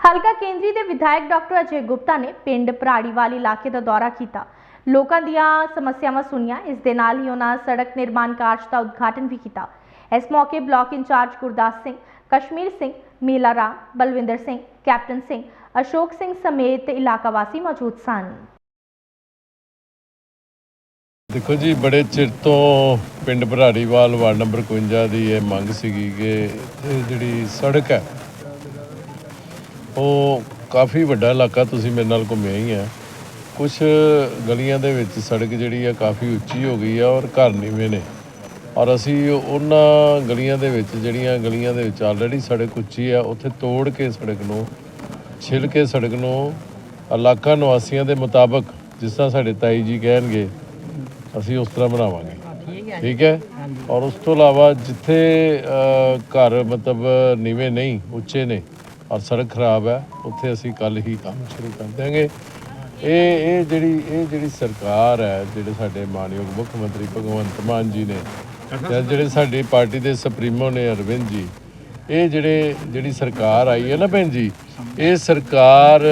ਹਲਕਾ ਕੇਂਦਰੀ ਦੇ ਵਿਧਾਇਕ ਡਾਕਟਰ ਅਜੇ ਗੁਪਤਾ ਨੇ ਪਿੰਡ ਪਰਾੜੀਵਾਲ ਇਲਾਕੇ ਦਾ ਦੌਰਾ ਕੀਤਾ। ਲੋਕਾਂ ਦੀਆਂ ਸਮੱਸਿਆਵਾਂ ਸੁਣੀਆਂ, ਇਸ ਦੇ ਨਾਲ ਹੀ ਉਹਨਾਂ ਸੜਕ ਨਿਰਮਾਣ ਕਾਰਜ ਦਾ ਉਦਘਾਟਨ ਵੀ ਕੀਤਾ। ਇਸ ਮੌਕੇ block incharge Gurdas Singh, Kashmir Singh, Mila Ram, Balwinder Singh, captain Singh, Ashok Singh ਸਮੇਤ ਇਲਾਕਾ ਵਾਸੀ ਮੌਜੂਦ ਸਨ। ਦੇਖੋ ਜੀ, ਬੜੇ ਚਿਰ ਤੋਂ ਪਿੰਡ ਭਰਾੜੀਵਾਲ ਵਾਰਡ ਨੰਬਰ 51 ਦੀ ਇਹ ਮੰਗ ਸੀਗੀ ਕਿ ਜਿਹੜੀ ਸੜਕ ਹੈ ਉਹ ਕਾਫੀ ਵੱਡਾ ਇਲਾਕਾ ਤੁਸੀਂ ਮੇਰੇ ਨਾਲ ਘੁੰਮਿਆ ਹੀ ਆ ਕੁਝ ਗਲੀਆਂ ਦੇ ਵਿੱਚ ਸੜਕ ਜਿਹੜੀ ਆ ਕਾਫੀ ਉੱਚੀ ਹੋ ਗਈ ਆ ਔਰ ਘਰ ਨੀਵੇਂ ਨੇ। ਔਰ ਅਸੀਂ ਉਹਨਾਂ ਗਲੀਆਂ ਦੇ ਵਿੱਚ ਜਿਹੜੀਆਂ ਗਲੀਆਂ ਦੇ ਵਿੱਚ ਆਲਰੇਡੀ ਸੜਕ ਉੱਚੀ ਆ ਉੱਥੇ ਤੋੜ ਕੇ ਸੜਕ ਨੂੰ ਛਿਲ ਕੇ ਸੜਕ ਨੂੰ ਇਲਾਕਾ ਨਿਵਾਸੀਆਂ ਦੇ ਮੁਤਾਬਕ ਜਿਸ ਤਰ੍ਹਾਂ ਸਾਡੇ ਤਾਈ ਜੀ ਕਹਿਣਗੇ ਅਸੀਂ ਉਸ ਤਰ੍ਹਾਂ ਬਣਾਵਾਂਗੇ। ਠੀਕ ਹੈ। ਔਰ ਉਸ ਤੋਂ ਇਲਾਵਾ ਜਿੱਥੇ ਘਰ ਮਤਲਬ ਨੀਵੇਂ ਨਹੀਂ ਉੱਚੇ ਨੇ ਔਰ ਸੜਕ ਖਰਾਬ ਹੈ, ਉੱਥੇ ਅਸੀਂ ਕੱਲ ਹੀ ਕੰਮ ਸ਼ੁਰੂ ਕਰ ਦਿਆਂਗੇ। ਇਹ ਇਹ ਜਿਹੜੀ ਇਹ ਜਿਹੜੀ ਸਰਕਾਰ ਹੈ, ਜਿਹੜੇ ਸਾਡੇ ਮਾਨਯੋਗ ਮੁੱਖ ਮੰਤਰੀ ਭਗਵੰਤ ਮਾਨ ਜੀ ਨੇ ਤੇ ਜਿਹੜੇ ਸਾਡੀ ਪਾਰਟੀ ਦੇ ਸੁਪਰੀਮੋ ਨੇ ਅਰਵਿੰਦ ਜੀ, ਇਹ ਜਿਹੜੇ, ਜਿਹੜੀ ਸਰਕਾਰ ਆਈ ਹੈ ਨਾ ਭੈਣ ਜੀ, ਇਹ ਸਰਕਾਰ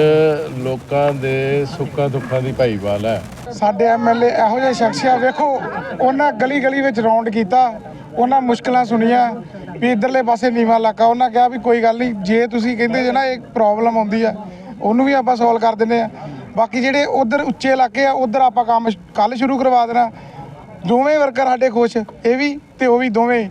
ਲੋਕਾਂ ਦੇ ਸੁੱਖਾਂ ਦੁੱਖਾਂ ਦੀ ਭਾਈਵਾਲ ਹੈ। ਸਾਡੇ ਐਮਐਲਏ ਇਹੋ ਜਿਹੇ ਸ਼ਖਸ ਆ ਵੇਖੋ, ਉਹਨਾਂ ਗਲੀ ਗਲੀ ਵਿੱਚ ਰੌਂਡ ਕੀਤਾ। ਉਹਨਾਂ ਮੁਸ਼ਕਲਾਂ ਸੁਣੀਆਂ ਵੀ ਇਧਰਲੇ ਪਾਸੇ ਨੀਵਾਂ ਇਲਾਕਾ, ਉਹਨਾਂ ਕਿਹਾ ਵੀ ਕੋਈ ਗੱਲ ਨਹੀਂ, ਜੇ ਤੁਸੀਂ ਕਹਿੰਦੇ ਜੇ ਨਾ ਇਹ ਪ੍ਰੋਬਲਮ ਆਉਂਦੀ ਆ, ਉਹਨੂੰ ਵੀ ਆਪਾਂ ਸੋਲਵ ਕਰ ਦਿੰਦੇ ਆ। ਬਾਕੀ ਜਿਹੜੇ ਉਧਰ ਉੱਚੇ ਇਲਾਕੇ ਆ, ਉਧਰ ਆਪਾਂ ਕੰਮ ਕੱਲ ਸ਼ੁਰੂ ਕਰਵਾ ਦੇਣਾ। ਦੋਵੇਂ ਵਰਕਰ ਸਾਡੇ ਖੁਸ਼, ਇਹ ਵੀ ਤੇ ਉਹ ਵੀ ਦੋਵੇਂ।